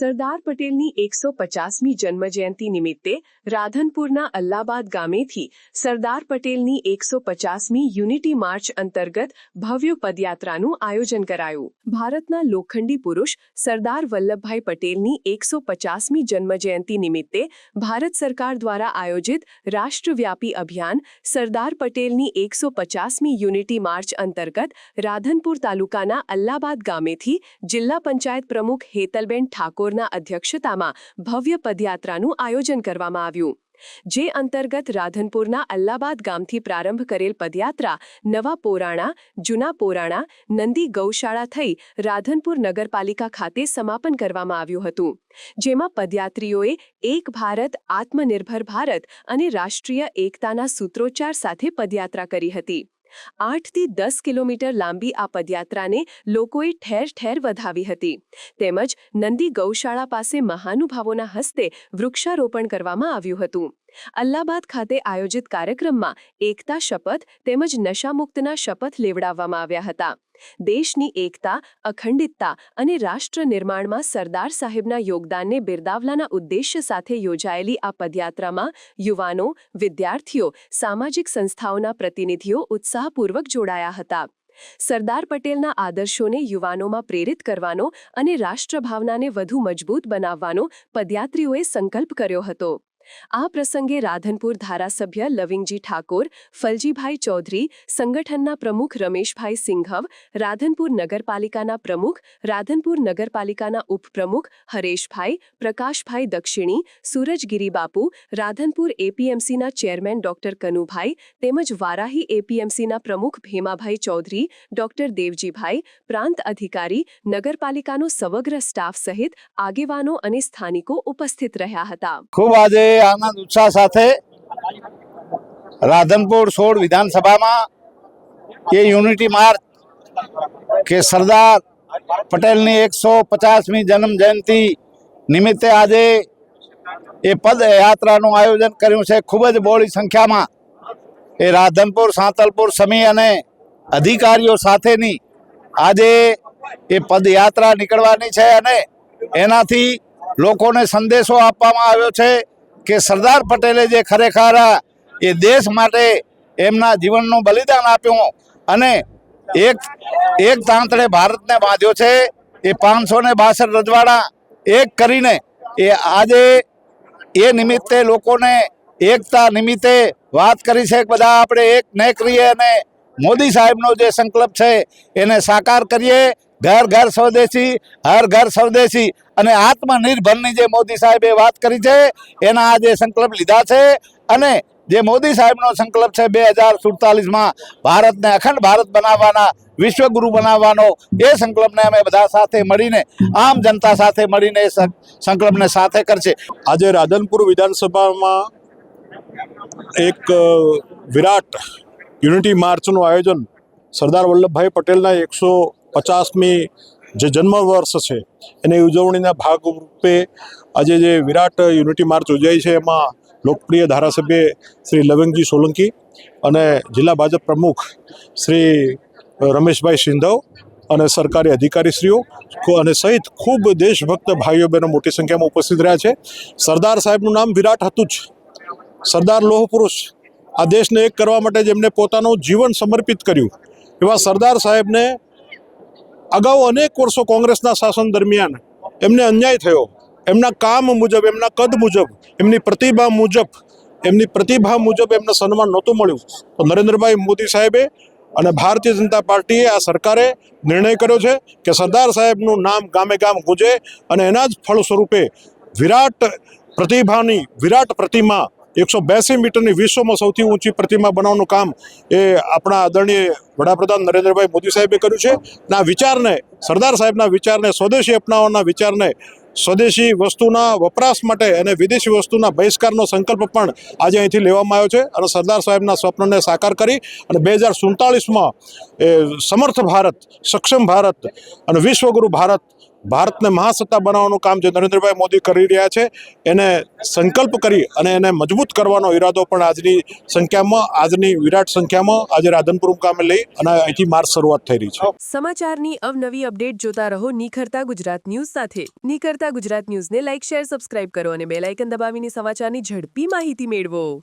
સરદાર પટેલની એકસો પચાસમી જન્મજયંતિ નિમિત્તે રાધનપુરના અલ્લાબાદ ગામેથી સરદાર પટેલની એકસો પચાસમી યુનિટી માર્ચ અંતર્ગત ભવ્ય પદયાત્રાનું આયોજન કરાયું. ભારતના લોખંડી પુરુષ સરદાર વલ્લભભાઈ પટેલની એકસો પચાસમી જન્મજયંતિ નિમિત્તે ભારત સરકાર દ્વારા આયોજિત રાષ્ટ્રવ્યાપી અભિયાન સરદાર પટેલની એકસો પચાસમી યુનિટી માર્ચ અંતર્ગત રાધનપુર તાલુકાના અલ્લાબાદ ગામેથી જિલ્લા પંચાયત પ્રમુખ હેતલબેન ઠાકોરના અધ્યક્ષતામાં ભવ્ય પદયાત્રાનું આયોજન કરવામાં આવ્યું. જે અંતર્ગત રાધનપુરના અલ્લાબાદ ગામથી પ્રારંભ કરેલ પદયાત્રા નવા પોરાણા, જૂના પોરાણા, નંદી ગૌશાળા થઈ રાધનપુર નગરપાલિકા ખાતે સમાપન કરવામાં આવ્યું હતું, જેમાં પદયાત્રીઓએ એક ભારત, આત્મનિર્ભર ભારત અને રાષ્ટ્રીય એકતાના સૂત્રોચ્ચાર સાથે પદયાત્રા કરી હતી. આઠથી દસ કિલોમીટર લાંબી આ પદયાત્રાને લોકોએ ઠેર ઠેર વધાવી હતી. તેમજ નંદી ગૌશાળા પાસે મહાનુભાવોના હસ્તે વૃક્ષારોપણ કરવામાં આવ્યું હતું. અલ્લાબાદ ખાતે આયોજિત કાર્યક્રમમાં એકતા શપથ તેમજ નશામુક્તના શપથ લેવડાવવામાં આવ્યા હતા. દેશની એકતા, અખંડિતતા અને રાષ્ટ્ર નિર્માણમાં સરદાર સાહેબના યોગદાનને બિરદાવલાના ઉદ્દેશ્ય સાથે યોજાયેલી આ પદયાત્રામાં યુવાનો, વિદ્યાર્થીઓ, સામાજિક સંસ્થાઓના પ્રતિનિધિઓ ઉત્સાહપૂર્વક જોડાયા હતા. સરદાર પટેલના આદર્શોને યુવાનોમાં પ્રેરિત કરવાનો અને રાષ્ટ્રભાવનાને વધુ મજબૂત બનાવવાનો પદયાત્રીઓએ સંકલ્પ કર્યો હતો. આ પ્રસંગે રાધનપુર ધારાસભ્ય લવિંગજી ઠાકોર, ફલજીભાઈ ચૌધરી, સંગઠનના પ્રમુખ રમેશભાઈ સિંઘવ, રાધનપુર નગરપાલિકાના પ્રમુખ, રાધનપુર નગરપાલિકાના ઉપપ્રમુખ હરેશભાઈ, પ્રકાશભાઈ દક્ષિણી, સૂરજગીરી બાપુ, રાધનપુર એપીએમસીના ચેરમેન ડોક્ટર કનુભાઈ, તેમજ વારાહી એપીએમસીના પ્રમુખ ભીમાભાઈ ચૌધરી, ડોક્ટર દેવજીભાઈ, પ્રાંત અધિકારી, નગરપાલિકાનો સમગ્ર સ્ટાફ સહિત આગેવાનો અને સ્થાનિકો ઉપસ્થિત રહ્યા હતા. ખૂબ આજે આનંદ ઉત્સાહ સાથે રાધનપુર સોળ વિધાનસભામાં એ યુનિટી માર્ચ કે સરદાર પટેલની એકસો પચાસમી જન્મ જયંતિ નિમિત્તે આજે એ પદયાત્રાનું આયોજન કર્યું છે. ખૂબ જ બહોળી સંખ્યામાં એ રાધનપુર, સાંતલપુર સમી અને અધિકારીઓ સાથેની આજે એ પદયાત્રા નીકળવાની છે અને એનાથી લોકોને સંદેશો આપવામાં આવ્યો છે. કે સરદાર પટેલે જે ખરેખર એ દેશ માટે એમના જીવનનું બલિદાન આપ્યું અને એક એક તાંતળે ભારતને બાંધ્યો છે, એ પાંચસો ને બાસઠ રજવાડા એક કરીને એ આજે એ નિમિત્તે લોકોને એકતા નિમિત્તે વાત કરી છે બધા આપણે એક ન કરીએ અને મોદી સાહેબનો જે સંકલ્પ છે, એને સાકાર કરીએ. ઘર ઘર સ્વદેશી, હર ઘર સ્વદેશી અને આત્મનિર્ભરની જે મોદી સાહેબે વાત કરી છે, એના આજે સંકલ્પ લીધા છે અને જે મોદી સાહેબનો સંકલ્પ છે બે હજાર સુડતાલીસમાં ભારતને અખંડ ભારત બનાવવાના, વિશ્વગુરુ બનાવવાનો, એ સંકલ્પને અમે બધા સાથે મળીને, આમ જનતા સાથે મળીને એ સંકલ્પને સાથે કરશે. આજે રાધનપુર વિધાનસભામાં એક વિરાટ યુનિટી માર્ચનું આયોજન સરદાર વલ્લભભાઈ પટેલના એકસો પચાસમી જે જન્મ વર્ષ છે, એની ઉજવણીના ભાગરૂપે આજે જે વિરાટ યુનિટી માર્ચ યોજાઈ છે, એમાં લોકપ્રિય ધારાસભ્ય શ્રી લવિંગજી સોલંકી અને જિલ્લા ભાજપ પ્રમુખ શ્રી રમેશભાઈ સિંધવ અને સરકારી અધિકારીશ્રીઓ અને સહિત ખૂબ દેશભક્ત ભાઈઓ બહેનો મોટી સંખ્યામાં ઉપસ્થિત રહ્યા છે. સરદાર સાહેબનું નામ વિરાટ હતું જ. સરદાર લોહ પુરુષ આ દેશને એક કરવા માટે જેમને પોતાનું જીવન સમર્પિત કર્યું, એવા સરદાર સાહેબને અગાઉ અનેક વર્ષો કોંગ્રેસના શાસન દરમિયાન એમને અન્યાય થયો. એમના કામ મુજબ, એમના કદ મુજબ, એમની પ્રતિભા મુજબ, એમની પ્રતિભા મુજબ એમને સન્માન નહોતું મળ્યું. તો નરેન્દ્રભાઈ મોદી સાહેબે અને ભારતીય જનતા પાર્ટીએ આ સરકારે નિર્ણય કર્યો છે કે સરદાર સાહેબનું નામ ગામે ગામ ગુંજે અને એના જ ફળ સ્વરૂપે વિરાટ પ્રતિભાની, વિરાટ પ્રતિમા એકસો બેસી મીટરની વિશ્વમાં સૌથી ઊંચી પ્રતિમા બનાવવાનું કામ એ આપણા આદરણીય વડાપ્રધાન નરેન્દ્રભાઈ મોદી સાહેબે કર્યું છે. ના વિચારને, સરદાર સાહેબના વિચારને, સ્વદેશી અપનાવવાના વિચારને, સ્વદેશી વસ્તુના વપરાશ માટે અને વિદેશી વસ્તુના બહિષ્કારનો સંકલ્પ પણ આજે અહીંથી લેવામાં આવ્યો છે અને સરદાર સાહેબના સ્વપ્નને સાકાર કરી અને બે હજાર સુડતાલીસમાં સમર્થ ભારત, સક્ષમ ભારત અને વિશ્વગુરુ ભારત ભારતને મહાસત્તા બનાવવાનું કામ જે નરેન્દ્રભાઈ મોદી કરી રહ્યા છે, એને સંકલ્પ કરી અને એને મજબૂત કરવાનો ઈરાદો પણ આજની સંખ્યામાં, આજની વિરાટ સંખ્યામાં આજે રાધનપુર મુકામે લઈ અને અહીંથી માર્ચ શરૂઆત થઈ રહી છે. સમાચારની અવનવી અપડેટ જોતા રહો નિખરતા ગુજરાત ન્યૂઝ સાથે. નિખરતા ગુજરાત ન્યૂઝને લાઇક શેર, સબસ્ક્રાઇબ કરો અને બેલ આઇકન દબાવીને સમાચારની ઝડપી માહિતી મેળવો.